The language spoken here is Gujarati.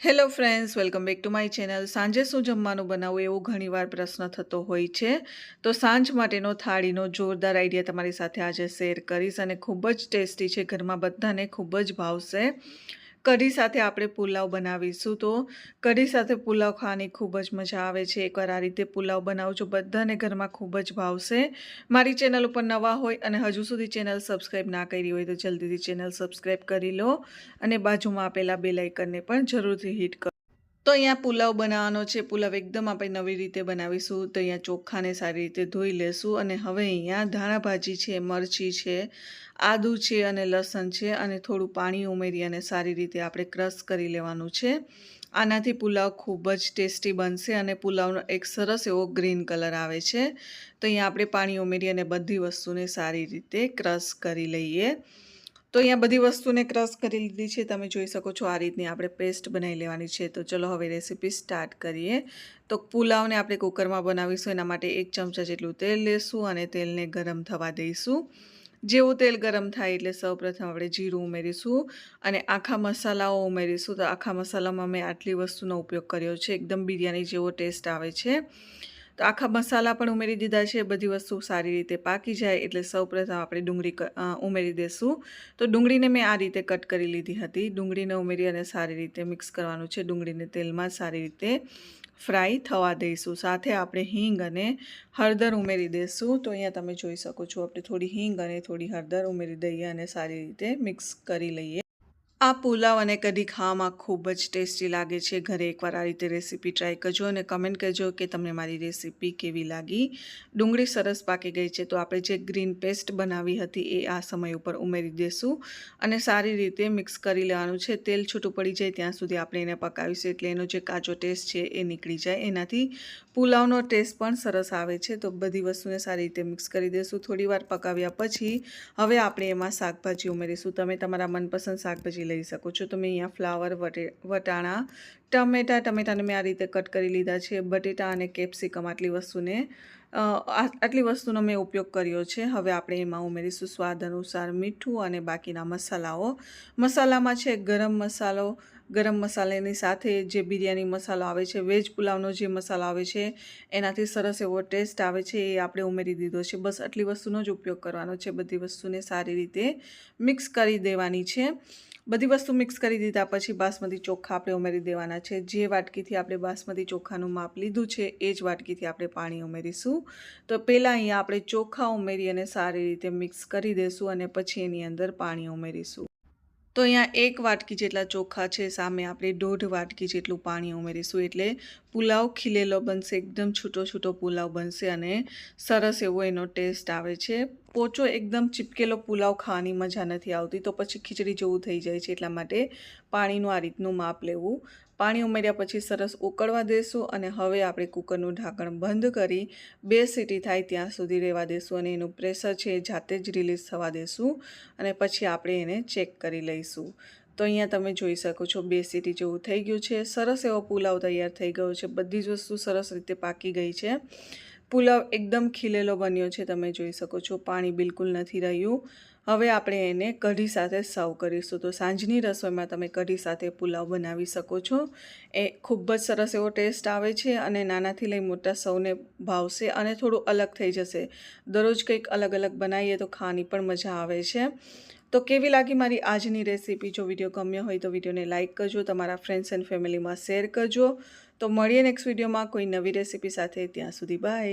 Hello friends welcome back to my channel સાંજે શું જમવાનું બનાવવું એવો ઘણીવાર પ્રશ્ન થતો હોય છે. તો સાંજ માટેનો થાળીનો જોરદાર આઈડિયા તમારી સાથે આજે શેર કરીશ અને ખૂબ જ ટેસ્ટી છે. ઘરમાં બધાને ખૂબ જ ભાવશે. કઢી સાથે આપણે પુલાવ બનાવીશું તો કઢી સાથે પુલાવ ખાવાની ખૂબ જ મજા આવે છે. એકવાર આ રીતે પુલાવ બનાવજો, બધાને ઘરમાં ખૂબ જ ભાવશે. મારી ચેનલ ઉપર નવા હોય અને હજુ સુધી ચેનલ સબસ્ક્રાઈબ ના કરી હોય તો જલ્દીથી ચેનલ સબસ્ક્રાઈબ કરી લો અને બાજુમાં આપેલા બે પણ જરૂરથી હિટ કરો તો અહીંયા પુલાવ બનાવવાનો છે. પુલાવ એકદમ આપણે નવી રીતે બનાવીશું. તો અહીંયા ચોખાને સારી રીતે ધોઈ લેશું અને હવે અહીંયા ધાણા ભાજી છે, મરચી છે, આદું છે અને લસણ છે અને થોડું પાણી ઉમેરી અને સારી રીતે આપણે ક્રશ કરી લેવાનું છે. આનાથી પુલાવ ખૂબ જ ટેસ્ટી બનશે અને પુલાવનો એક સરસ એવો ગ્રીન કલર આવે છે. તો અહીંયા આપણે પાણી ઉમેરી અને બધી વસ્તુને સારી રીતે ક્રશ કરી લઈએ. તો અહીંયા બધી વસ્તુને ક્રશ કરી લીધી છે. તમે જોઈ શકો છો આ રીતની આપણે પેસ્ટ બનાવી લેવાની છે. તો ચલો હવે રેસીપી સ્ટાર્ટ કરીએ. તો પુલાવને આપણે કુકરમાં બનાવીશું. એના માટે એક ચમચા જેટલું તેલ લેશું અને તેલને ગરમ થવા દઈશું. જેવું તેલ ગરમ થાય એટલે સૌપ્રથમ આપણે જીરું ઉમેરીશું અને આખા મસાલાઓ ઉમેરીશું. તો આખા મસાલામાં મેં આટલી વસ્તુનો ઉપયોગ કર્યો છે. એકદમ બિરયાની જેવો ટેસ્ટ આવે છે. તો આખા મસાલા પણ ઉમેરી દીધા છે. બધી વસ્તુ સારી રીતે પાકી જાય એટલે સૌપ્રથમ આપણે ડુંગળી ઉમેરી દઈશું તો ડુંગળીને મેં આ રીતે કટ કરી લીધી હતી. ડુંગળીને ઉમેરી અને સારી રીતે મિક્સ કરવાનું છે. ડુંગળીને તેલમાં સારી રીતે ફ્રાય થવા દઈશું. સાથે આપણે હિંગ અને હળદર ઉમેરી દઈશું તો અહીંયા તમે જોઈ શકો છો, આપણે થોડી હિંગ અને થોડી હળદર ઉમેરી દઈએ અને સારી રીતે મિક્સ કરી લઈએ. આ પુલાવ અને કઢી ખાવામાં ખૂબ જ ટેસ્ટી લાગે છે. ઘરે એકવાર આ રીતે રેસીપી ટ્રાય કરજો અને કમેન્ટ કરજો કે તમને મારી રેસીપી કેવી લાગી. ડુંગળી સરસ પાકી ગઈ છે તો આપણે જે ગ્રીન પેસ્ટ બનાવી હતી એ આ સમય ઉપર ઉમેરી દઈશું અને સારી રીતે મિક્સ કરી લેવાનું છે. તેલ છૂટું પડી જાય ત્યાં સુધી આપણે એને પકાવીશું એટલે એનો જે કાચો ટેસ્ટ છે એ નીકળી જાય. એનાથી પુલાવનો ટેસ્ટ પણ સરસ આવે છે તો બધી વસ્તુને સારી રીતે મિક્સ કરી દઈશું થોડી વાર પકાવ્યા પછી હવે આપણે એમાં શાકભાજી ઉમેરીશું. તમે તમારા મનપસંદ શાકભાજી લઈ શકો છો. તમે અહીંયા ફ્લાવર વટાણા, ટમેટા, ટમેટાને મેં આ રીતે કટ કરી લીધા છે. બટેટા અને કેપ્સિકમ આટલી વસ્તુને આટલી વસ્તુનો મેં ઉપયોગ કર્યો છે. હવે આપણે એમાં ઉમેરીશું સ્વાદ અનુસાર મીઠું અને બાકીના મસાલાઓ. મસાલામાં છે ગરમ મસાલો. ગરમ મસાલાની સાથે જે બિરયાની મસાલો આવે છે, વેજ પુલાવનો જે મસાલો આવે છે, એનાથી સરસ એવો ટેસ્ટ આવે છે એ આપણે ઉમેરી દીધો છે. બસ આટલી વસ્તુનો જ ઉપયોગ કરવાનો છે. બધી વસ્તુને સારી રીતે મિક્સ કરી દેવાની છે. બધી વસ્તુ મિક્સ કરી દીધા પછી બાસમતી ચોખ્ખા આપણે ઉમેરી દેવાના છે. જે વાટકીથી આપણે બાસમતી ચોખાનું માપ લીધું છે, એ જ વાટકીથી આપણે પાણી ઉમેરીશું. તો પહેલાં અહીંયા આપણે ચોખા ઉમેરી અને સારી રીતે મિક્સ કરી દઈશું અને પછી એની અંદર પાણી ઉમેરીશું. તો અહીંયા એક વાટકી જેટલા ચોખા છે, સામે આપણે દોઢ વાટકી જેટલું પાણી ઉમેરીશું એટલે પુલાવ ખીલેલો બનશે, એકદમ છૂટો છૂટો પુલાવ બનશે અને સરસ એવો એનો ટેસ્ટ આવે છે. પોચો એકદમ ચીપકેલો પુલાવ ખાવાની મજા નથી આવતી, તો પછી ખીચડી જેવું થઈ જાય છે, એટલા માટે પાણીનું આ રીતનું માપ લેવું. પાણી ઉમેર્યા પછી સરસ ઉકળવા દેશું અને હવે આપણે કુકરનું ઢાંકણ બંધ કરી બે સીટી થાય ત્યાં સુધી રહેવા દેશું અને એનું પ્રેશર છે એ જાતે જ રિલીઝ થવા દેશું અને પછી આપણે એને ચેક કરી લઈશું. તો અહીંયા તમે જોઈ શકો છો બે સીટી જેવું થઈ ગયું છે, સરસ એવો પુલાવ તૈયાર થઈ ગયો છે, બધી જ વસ્તુ સરસ રીતે પાકી ગઈ છે. પુલાવ એકદમ ખીલેલો બન્યો છે, તમે જોઈ શકો છો. પાણી બિલકુલ નથી રહ્યું. હવે આપણે એને કઢી સાથે સર્વ કરીશું. તો સાંજની રસોઈમાં તમે કઢી સાથે પુલાવ બનાવી શકો છો. એ ખૂબ જ સરસ એવો ટેસ્ટ આવે છે અને નાનાથી લઈ મોટા સૌને ભાવશે અને થોડું અલગ થઈ જશે. દરરોજ કંઈક અલગ અલગ બનાવીએ તો ખાવાની પણ મજા આવે છે. તો કેવી લાગી મારી આજની રેસીપી? જો વીડિયો ગમ્યો હોય તો વિડીયોને લાઇક કરજો, તમારા ફ્રેન્ડ્સ એન્ડ ફેમિલીમાં શેર કરજો. તો મળીએ નેક્સ્ટ વિડીયોમાં કોઈ નવી રેસીપી સાથે. ત્યાં સુધી બાય.